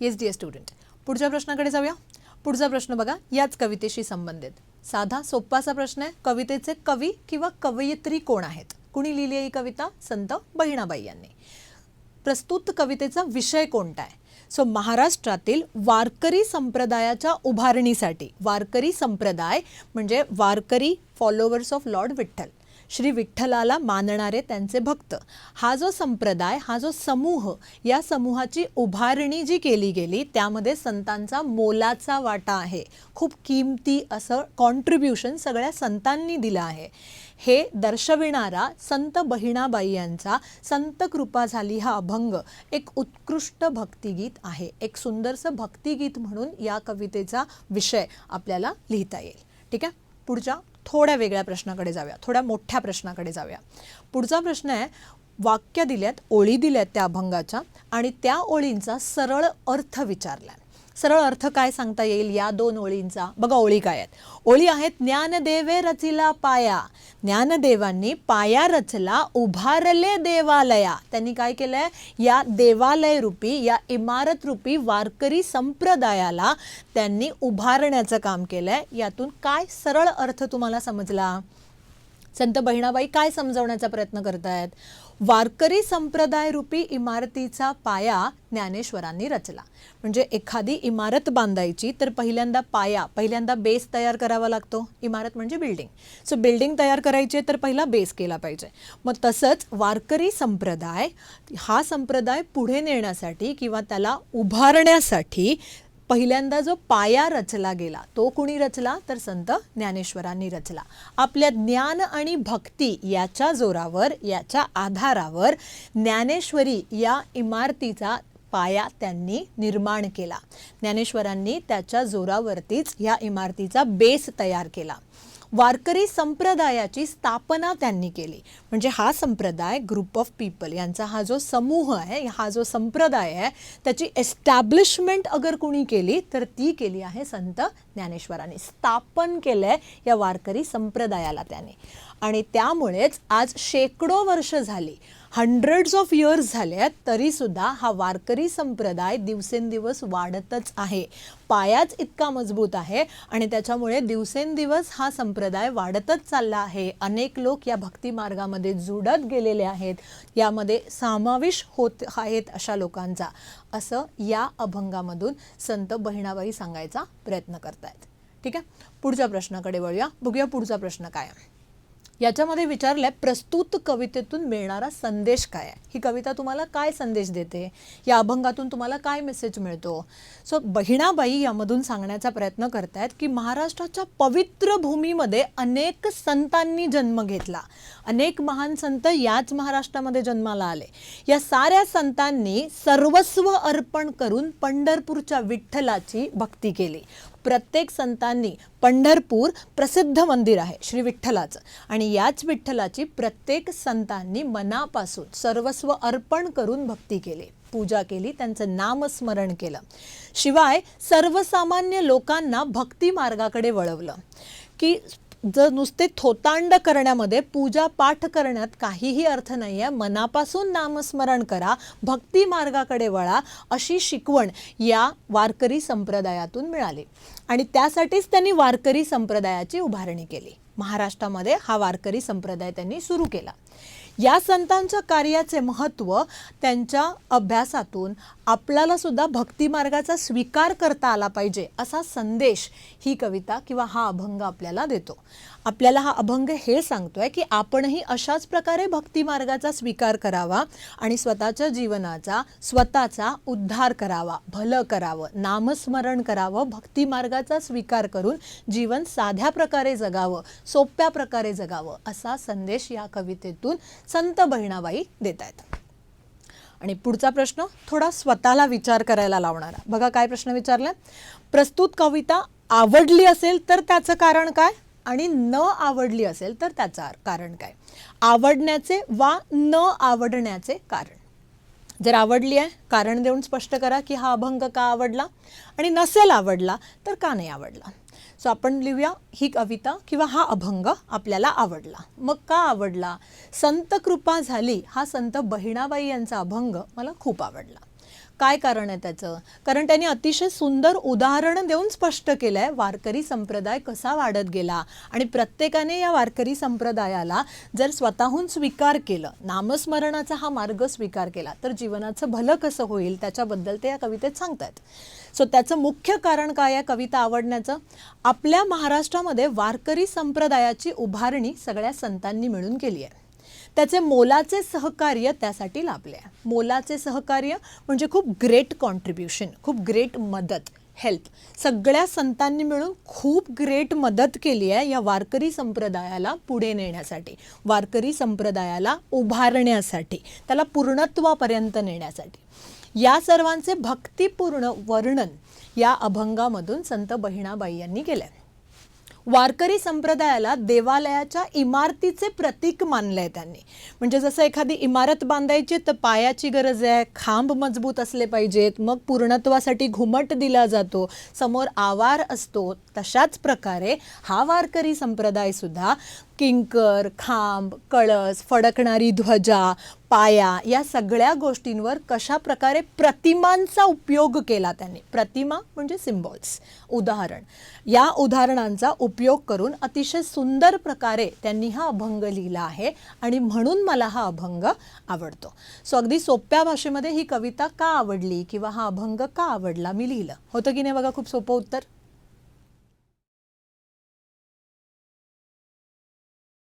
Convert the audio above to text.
Yes D student पुढच्या प्रश्नाकडे जाऊया. पुढचा प्रश्न बघा याच कवितेशी संबंधित. साधा सोप्पासा प्रश्न आहे. कवितेचे कवी किंवा कवयित्री कोण आहेत? कुणी लिहिली आहे ही कविता? संत बहिणाबाई यांनी. प्रस्तुत कवितेचा विषय कोणता आहे? सो महाराष्ट्रातील वारकरी संप्रदायाच्या उभारणीसाठी. वारकरी संप्रदाय म्हणजे Warkari followers of lord Vitthal Shri विठ्ठलाला मानणारे त्यांचे भक्त. हा जो संप्रदाय हा जो समूह या समूहाची उभारणी जी केली गेली त्यामध्ये संतांचा मोलाचा वाटा आहे. खूप किमती असं कॉन्ट्रीब्युशन सगळ्या संतांनी दिलं आहे. हे दर्शविणारा संत बहिणाबाई यांचा संत कृपा झाली हा अभंग एक उत्कृष्ट भक्तिगीत आहे. एक सुंदरसं भक्तिगीत म्हणून या कवितेचा विषय आपल्याला लिहिता येईल. ठीक आहे? पुढच्या थोड्या वेगळ्या प्रश्नाकडे जाऊया. थोड्या मोठ्या प्रश्नाकडे जाऊया. पुढचा प्रश्न आहे वाक्य दिल्यात ओळी दिल्यात त्या अभंगाच्या आणि त्या ओळींचा सरळ अर्थ विचारला सरळ अर्थ काय सांगता येईल या दोन ओळींचा? बघा ओळी काय आहेत. ओळी आहेत ज्ञानदेवे रचिला पाया. ज्ञानदेवांनी पाया रचला उभारले देवालया. त्यांनी काय केलंय? या देवालय रूपी या इमारत रूपी वारकरी संप्रदायाला त्यांनी उभारण्याचं काम केलंय. यातून काय सरळ अर्थ तुम्हाला समजला? संत बहिणाबाई काय समजवण्याचा प्रयत्न करतायत? वारकरी संप्रदाय रूपी इमारतीचा पाया ज्ञानेश्वरांनी रचला. म्हणजे एखादी इमारत बांधायची तर पहिल्यांदा पाया पहिल्यांदा बेस तयार करावा लागतो. इमारत म्हणजे बिल्डिंग. सो बिल्डिंग तयार करायची आहे तर पहिला बेस केला पाहिजे. मग तसंच वारकरी संप्रदाय हा संप्रदाय पुढे नेण्यासाठी किंवा त्याला उभारण्यासाठी पहिल्यांदा जो पाया रचला गेला तो कुणी रचला? तर संत ज्ञानेश्वरांनी रचला. आपल्या ज्ञान आणि भक्ती याच्या जोरावर याच्या आधारावर ज्ञानेश्वरी या इमारतीचा पाया त्यांनी निर्माण केला. ज्ञानेश्वरांनी त्याच्या जोरावरतीच या इमारतीचा बेस तयार केला. वारकरी संप्रदायाची स्थापना त्यांनी केली. म्हणजे हा संप्रदाय ग्रुप ऑफ पीपल यांचा हा जो समूह आहे हा जो संप्रदाय आहे त्याची एस्टॅब्लिशमेंट अगर कुणी केली तर ती केली आहे संत ज्ञानेश्वरांनी. स्थापन केलं आहे या वारकरी संप्रदायाला त्याने. आणि त्यामुळेच आज शेकडो वर्ष झाली. हंड्रेड्स ऑफ इयर्स झाले आहेत तरीसुद्धा हा वारकरी संप्रदाय दिवसेंदिवस वाढतच आहे. पायाच इतका मजबूत आहे आणि त्याच्यामुळे दिवसेंदिवस हा संप्रदाय वाढतच चालला आहे. अनेक लोक या भक्ती मार्गामध्ये जुडत गेलेले आहेत. यामध्ये समावेश होत आहेत अशा लोकांचा. असं या अभंगामधून संत बहिणाबाई सांगायचा प्रयत्न करतायत. ठीक आहे? पुढच्या प्रश्नाकडे वळूया. बघूया पुढचा प्रश्न काय आहे. याच्यामध्ये विचारलंय प्रस्तुत कवितेतून मिळणारा संदेश काय आहे? ही कविता तुम्हाला काय संदेश देते? या अभंगातून तुम्हाला काय मेसेज मिळतो? सो बहिणाबाई यामधून सांगण्याचा प्रयत्न करतायत की महाराष्ट्राच्या पवित्र भूमीमध्ये अनेक संतांनी जन्म घेतला. अनेक महान संत याच महाराष्ट्रामध्ये जन्माला आले. या साऱ्या संतांनी सर्वस्व अर्पण करून पंढरपूरच्या विठ्ठलाची भक्ती केली. प्रत्येक संतांनी पंढरपूर प्रसिद्ध मंदिर आहे श्री विठ्ठलाचं. आणि याच विठ्ठलाची प्रत्येक संतांनी मनापासून सर्वस्व अर्पण करून भक्ती केली. पूजा केली त्यांचं नामस्मरण केलं. शिवाय सर्वसामान्य लोकांना भक्ती मार्गाकडे वळवलं. की जर नुसते थोतांड करण्यामध्ये पूजा पाठ करण्यात काहीही अर्थ नाही आहे मनापासून नामस्मरण करा भक्ती मार्गाकडे वळा अशी शिकवण या वारकरी संप्रदायातून मिळाली. आणि त्यासाठीच त्यांनी वारकरी संप्रदायाची उभारणी केली. महाराष्ट्रामध्ये हा वारकरी संप्रदाय त्यांनी सुरू केला. या संतांच्या कार्याचे महत्त्व त्यांच्या अभ्यासातून आपल्याला सुद्धा भक्तिमार्गाचा स्वीकार करता आला पाहिजे असा संदेश ही कविता किंवा हा अभंग आपल्याला देतो. आपल्याला हा अभंग हे सांगतोय की आपणही अशाच प्रकारे भक्ती मार्गाचा स्वीकार करावा आणि स्वतःच्या जीवनाचा स्वतःचा उद्धार करावा भलं करावं नामस्मरण करावं भक्ती मार्गाचा स्वीकार करून जीवन साध्या प्रकारे जगावं सोप्या प्रकारे जगावं असा संदेश या कवितेतून संत बहिणाबाई देत आहेत आणि पुढचा प्रश्न थोडा स्वतःला विचार करायला लावणारा. बघा काय प्रश्न विचारला? प्रस्तुत कविता आवडली असेल तर त्याचं कारण काय? आणि न आवडली असेल तर त्याचं कारण काय? आवडण्याचे वा न आवडण्याचे कारण. जर आवडली आहे कारण देऊन स्पष्ट करा की हा अभंग का आवडला आणि नसेल आवडला तर का नाही आवडला? सो आपण लिहूया ही कविता किंवा हा अभंग आपल्याला आवडला. मग का आवडला? संत कृपा झाली हा संत बहिणाबाई यांचा अभंग मला खूप आवडला. काय कारण आहे त्याचं? कारण त्यांनी अतिशय सुंदर उदाहरण देऊन स्पष्ट केलं आहे वारकरी संप्रदाय कसा वाढत गेला? आणि प्रत्येकाने या वारकरी संप्रदायाला जर स्वतःहून स्वीकार केलं नामस्मरणाचा हा मार्ग स्वीकार केला तर जीवनाचं भलं कसं होईल त्याच्याबद्दल ते या कवितेत सांगतात सो त्याचं मुख्य कारण काय आहे कविता आवडण्याचं? आपल्या महाराष्ट्रामध्ये वारकरी संप्रदायाची उभारणी सगळ्या संतांनी मिळून केली आहे. त्याचे मोलाचे सहकार्य त्यासाठी लाभले आहे. मोलाचे सहकार्य म्हणजे खूप ग्रेट कॉन्ट्रीब्युशन खूप ग्रेट मदत हेल्प सगळ्या संतांनी मिळून खूप ग्रेट मदत केली आहे या वारकरी संप्रदायाला पुढे नेण्यासाठी वारकरी संप्रदायाला उभारण्यासाठी त्याला पूर्णत्वापर्यंत नेण्यासाठी. या सर्वांचे भक्तिपूर्ण वर्णन या अभंगामधून संत बहिणाबाई यांनी केलं आहे वारकरी संप्रदायाला देवालयाच्या इमारतीचे प्रतीक मानलंय त्यांनी. म्हणजे जसं एखादी इमारत बांधायची तर पायाची गरज आहे खांब मजबूत असले पाहिजेत मग पूर्णत्वासाठी घुमट दिला जातो समोर आवार असतो तशाच प्रकारे हा वारकरी संप्रदायसुद्धा किंकर खांब कळस फडकणारी ध्वजा पाया या सगळ्या गोष्टींवर कशा प्रकारे प्रतिमांचा उपयोग केला त्यांनी. प्रतिमा म्हणजे सिम्बॉल्स उदाहरण. या उदाहरणांचा उपयोग करून अतिशय सुंदर प्रकारे त्यांनी हा अभंग लिहिला आहे आणि म्हणून मला हा अभंग आवडतो. सो अगदी सोप्या भाषेमध्ये ही कविता का आवडली किंवा हा अभंग का आवडला मी लिहिलं. होतं की नाही बघा खूप सोपं उत्तर?